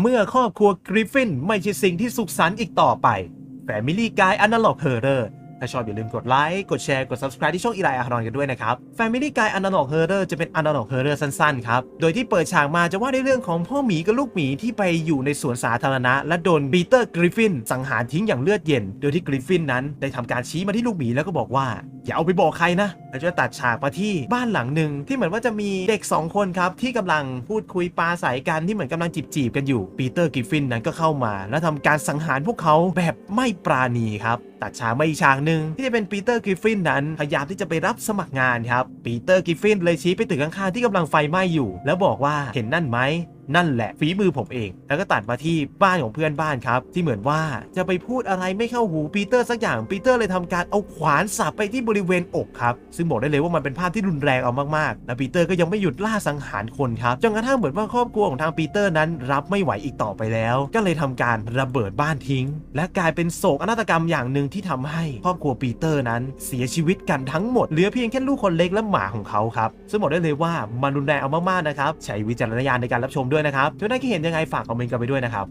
เมื่อครอบครัวกริฟฟินไม่ใช่สิ่งที่สุขสันต์อีกต่อไป Family Guy Analog Horror ถ้าชอบอย่าลืมกดไลค์ กดแชร์ กด subscribe ที่ช่องอีไลอารอนกันด้วยนะครับ Family Guy Analog Horror จะเป็น Analog Horror สั้น ๆ ครับ โดยที่เปิดฉากมาจะว่าในเรื่องของพ่อหมีกับลูกหมีที่ไปอยู่ในสวนสาธารณะ และโดนปีเตอร์กริฟฟินสังหารทิ้งอย่างเลือดเย็น โดยที่กริฟฟินนั้นได้ทำการชี้มาที่ลูกหมีแล้วก็บอกว่า อย่าเอาไปบอกใครนะแล้วจะตัดฉากมาที่บ้านหลังหนึ่งที่เหมือนว่าจะมีเด็ก 2 คนครับ ที่กำลังพูดคุยปลาใสกันที่เหมือนกำลังจีบจีบๆกันอยู่ปีเตอร์กิฟฟินนั้นก็เข้ามา และทำการสังหารพวกเขาแบบไม่ปราณีครับตัดฉากมาอีกฉากหนึ่งที่จะเป็นปีเตอร์กริฟฟินนั้น พยายามที่จะไปรับสมัครงานครับปีเตอร์กริฟฟินเลยชี้ไปตึกข้างๆที่กำลังไฟไหม้อยู่ แล้วบอกว่าเห็นนั่นไหม นั่นแหละฝีมือผมเอง แล้วก็ตัดมาที่บ้านของเพื่อนบ้านครับ ที่เหมือนว่าจะไปพูดอะไรไม่เข้าหูปีเตอร์สักอย่างปีเตอร์เลยทำการเอาขวานสับไปที่บริเวณอกครับซึ่งบอกได้เลยว่ามันเป็นภาพที่รุนแรงเอามากๆและปีเตอร์ก็ยังไม่หยุดล่าสังหารคนครับจนกระทั่งเหมือนว่าครอบครัวของทางปีเตอร์นั้น รับไม่ไหวอีกต่อไปแล้ว ก็เลยทำการระเบิดบ้านทิ้ง และกลายเป็นโศกนาฏกรรมอย่างหนึ่งที่ทำให้ครอบครัวปีเตอร์นั้น เสียชีวิตกันทั้งหมดเหลือเพียงแค่ลูกคนเล็กและหมาของเขาครับซึ่งบอกได้เลยว่ามันรุนแรงเอามากๆนะครับใช้วิจารณญาณในการรับชมด้วยนะครับ ทุกท่านคิดเห็นยังไงฝากคอมเมนต์กันไปด้วยนะครับ